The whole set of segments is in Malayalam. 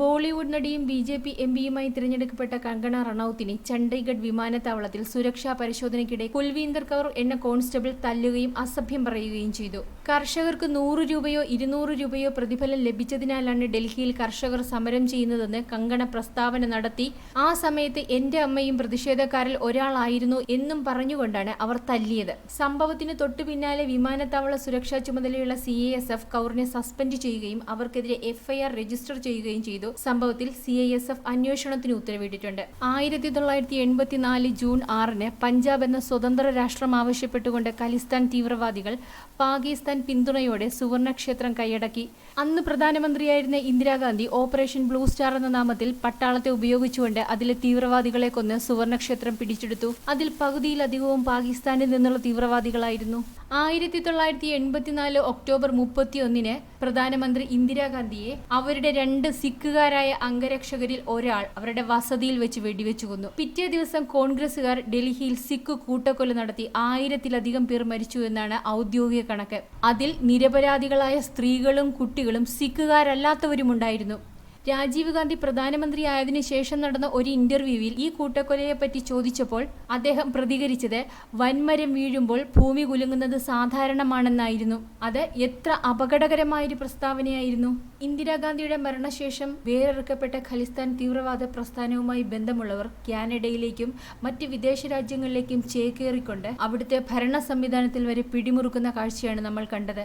ബോളിവുഡ് നടിയും ബി ജെ പി എം പിയുമായി തിരഞ്ഞെടുക്കപ്പെട്ട കങ്കണ റണൌത്തിനെ ചണ്ഡീഗഡ് വിമാനത്താവളത്തിൽ സുരക്ഷാ പരിശോധനയ്ക്കിടെ കുൽവീന്ദർ കൗർ എന്ന കോൺസ്റ്റബിൾ തല്ലുകയും അസഭ്യം പറയുകയും ചെയ്തു. കർഷകർക്ക് നൂറ് രൂപയോ ഇരുന്നൂറ് രൂപയോ പ്രതിഫലം ലഭിച്ചതിനാലാണ് ഡൽഹിയിൽ കർഷകർ സമരം ചെയ്യുന്നതെന്ന് കങ്കണ പ്രസ്താവന നടത്തി. ആ സമയത്ത് എന്റെ അമ്മയും പ്രതിഷേധക്കാരിൽ ഒരാളായിരുന്നു എന്നും പറഞ്ഞുകൊണ്ടാണ് അവർ തല്ലിയത്. സംഭവത്തിന് തൊട്ടു പിന്നാലെ വിമാനത്താവള സുരക്ഷാ ചുമതലയുള്ള സി എ എസ് എഫ് കൗറിനെ സസ്പെൻഡ് ചെയ്യുകയും അവർക്കെതിരെ എഫ്ഐആർ രജിസ്റ്റർ ചെയ്യുകയും ചെയ്തു. സംഭവത്തിൽ സി ഐ എസ് എഫ് അന്വേഷണത്തിന് ഉത്തരവിട്ടിട്ടുണ്ട്. ആയിരത്തി തൊള്ളായിരത്തി എൺപത്തിനാല് ജൂൺ ആറിന് പഞ്ചാബ് എന്ന സ്വതന്ത്ര രാഷ്ട്രം ആവശ്യപ്പെട്ടുകൊണ്ട് ഖലിസ്ഥാൻ തീവ്രവാദികൾ പാകിസ്ഥാൻ പിന്തുണയോടെ സുവർണക്ഷേത്രം കൈയടക്കി. അന്ന് പ്രധാനമന്ത്രിയായിരുന്ന ഇന്ദിരാഗാന്ധി ഓപ്പറേഷൻ ബ്ലൂ സ്റ്റാർ എന്ന നാമത്തിൽ പട്ടാളത്തെ ഉപയോഗിച്ചുകൊണ്ട് അതിലെ തീവ്രവാദികളെ കൊന്ന് സുവർണക്ഷേത്രം പിടിച്ചെടുത്തു. അതിൽ പകുതിയിലധികവും പാകിസ്ഥാനിൽ നിന്നുള്ള തീവ്രവാദികളായിരുന്നു. ആയിരത്തി തൊള്ളായിരത്തി എൺപത്തിനാല് ഒക്ടോബർ മുപ്പത്തിയൊന്നിന് പ്രധാനമന്ത്രി ഇന്ദിരാഗാന്ധിയെ അവരുടെ രണ്ട് സിഖുകാരായ അംഗരക്ഷകരിൽ ഒരാൾ അവരുടെ വസതിയിൽ വെച്ച് വെടിവെച്ചു കൊന്നു. പിറ്റേ ദിവസം കോൺഗ്രസുകാർ ഡൽഹിയിൽ സിഖ് കൂട്ടക്കൊല നടത്തി ആയിരത്തിലധികം പേർ മരിച്ചു എന്നാണ് ഔദ്യോഗിക കണക്ക്. അതിൽ നിരപരാധികളായ സ്ത്രീകളും കുട്ടികളും സിഖുകാരല്ലാത്തവരും ഉണ്ടായിരുന്നു രാജീവ് ഗാന്ധി പ്രധാനമന്ത്രിയായതിനു ശേഷം നടന്ന ഒരു ഇന്റർവ്യൂവിൽ ഈ കൂട്ടക്കൊലയെ പറ്റി ചോദിച്ചപ്പോൾ അദ്ദേഹം പ്രതികരിച്ചത് വൻമരം വീഴുമ്പോൾ ഭൂമി കുലുങ്ങുന്നത് സാധാരണമാണെന്നായിരുന്നു. അത് എത്ര അപകടകരമായൊരു പ്രസ്താവനയായിരുന്നു. ഇന്ദിരാഗാന്ധിയുടെ മരണശേഷം വേറിറക്കപ്പെട്ട ഖലിസ്ഥാൻ തീവ്രവാദ പ്രസ്ഥാനവുമായി ബന്ധമുള്ളവർ കാനഡയിലേക്കും മറ്റ് വിദേശ രാജ്യങ്ങളിലേക്കും ചേക്കേറിക്കൊണ്ട് അവിടുത്തെ ഭരണ സംവിധാനത്തിൽ വരെ പിടിമുറുക്കുന്ന കാഴ്ചയാണ് നമ്മൾ കണ്ടത്.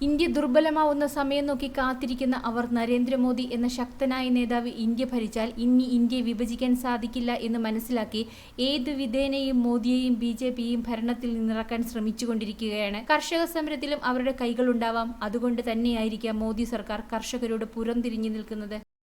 ഇന്ത്യ ദുർബലമാവുന്ന സമയം നോക്കി കാത്തിരിക്കുന്ന അവർ നരേന്ദ്രമോദി എന്ന ശക്തനായ നേതാവ് ഇന്ത്യ ഭരിച്ചാൽ ഇനി ഇന്ത്യയെ വിഭജിക്കാൻ സാധിക്കില്ല എന്ന് മനസ്സിലാക്കി ഏത് വിധേനയും മോദിയെയും ബി ജെ പിയും ഭരണത്തിൽ നിന്നിറക്കാൻ ശ്രമിച്ചുകൊണ്ടിരിക്കുകയാണ്. കർഷക സമരത്തിലും അവരുടെ കൈകളുണ്ടാവാം. അതുകൊണ്ട് തന്നെയായിരിക്കാം മോദി സർക്കാർ കർഷകരോട് പുറംതിരിഞ്ഞു നിൽക്കുന്നത്.